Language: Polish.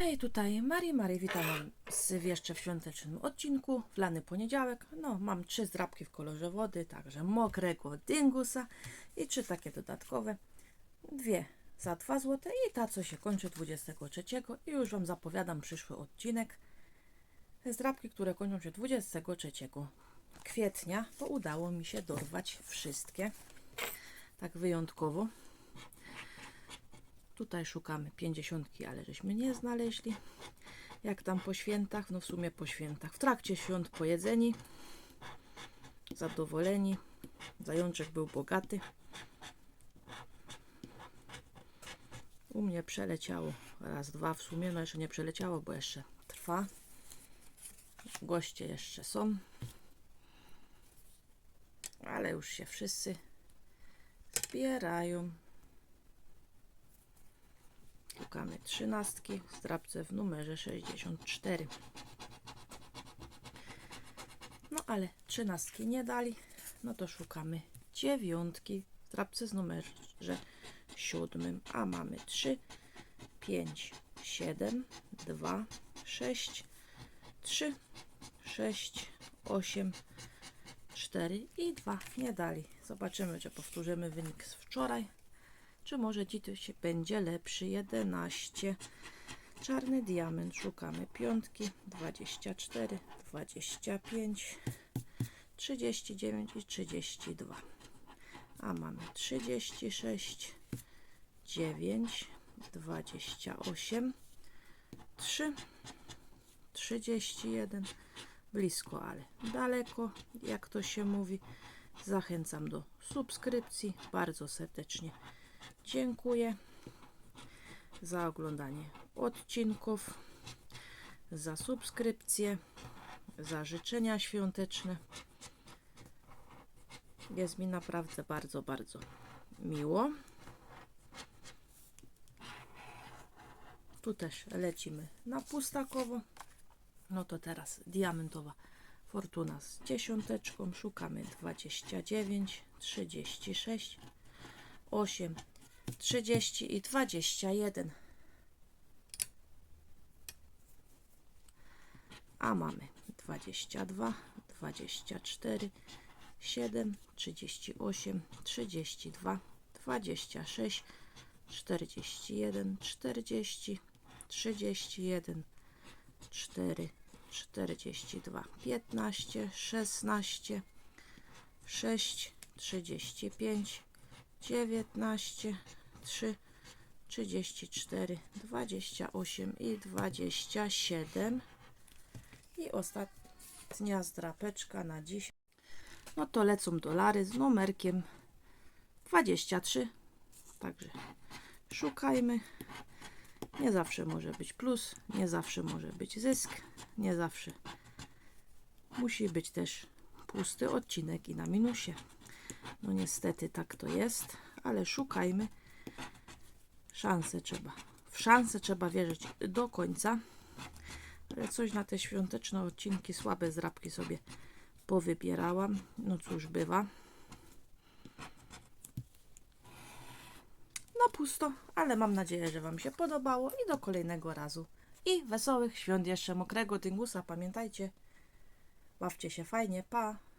Hej, tutaj Mari, Mari, witam w jeszcze w świątecznym odcinku, w lany poniedziałek. No, mam trzy zdrabki w kolorze wody, także mokrego dyngusa i trzy takie dodatkowe. Dwie za 2 zł i ta, co się kończy 23. I już Wam zapowiadam przyszły odcinek. Zdrabki, które kończą się 23 kwietnia, bo udało mi się dorwać wszystkie. Tak wyjątkowo. Tutaj szukamy pięćdziesiątki, ale żeśmy nie znaleźli. Jak tam po świętach? No w sumie po świętach. W trakcie świąt pojedzeni, zadowoleni. Zajączek był bogaty. U mnie przeleciało raz, dwa w sumie. No jeszcze nie przeleciało, bo jeszcze trwa. Goście jeszcze są. Ale już się wszyscy zbierają. Szukamy trzynastki w zdrabce w numerze 64. No ale trzynastki nie dali, no to szukamy dziewiątki w zdrabce z numerze siódmym, a mamy 3, 5, 7, 2, 6, 3, 6, 8, 4 i 2 nie dali. Zobaczymy, czy powtórzymy wynik z wczoraj czy może dzisiaj będzie lepszy? 11 czarny diament. Szukamy piątki. 24 25 39 i 32 a mamy 36 9 28 3 31 blisko, ale daleko, jak to się mówi. Zachęcam do subskrypcji bardzo serdecznie. Dziękuję za oglądanie odcinków, za subskrypcję, za życzenia świąteczne. Jest mi naprawdę bardzo, bardzo miło. Tu też lecimy na pustakowo. No to teraz diamentowa fortuna z dziesiąteczką. Szukamy 29, 36, 8, 30 i 21. A mamy 22, 24, 7, 38, 32, 26, 41, 40, 31, 4, 42, 15, 16, 6, 35, 19, 3, 34, 28 i 27. I ostatnia zdrapeczka na dziś. No to lecą dolary z numerkiem 23. Także szukajmy. Nie zawsze może być plus, nie zawsze może być zysk, nie zawsze musi być też pusty odcinek i na minusie. No niestety tak to jest, ale szukajmy. Szanse trzeba. W szanse trzeba wierzyć do końca. Ale coś na te świąteczne odcinki, słabe zrabki sobie powybierałam. No cóż, bywa. No pusto, ale mam nadzieję, że Wam się podobało i do kolejnego razu. I wesołych świąt jeszcze mokrego dyngusa. Pamiętajcie, bawcie się fajnie. Pa!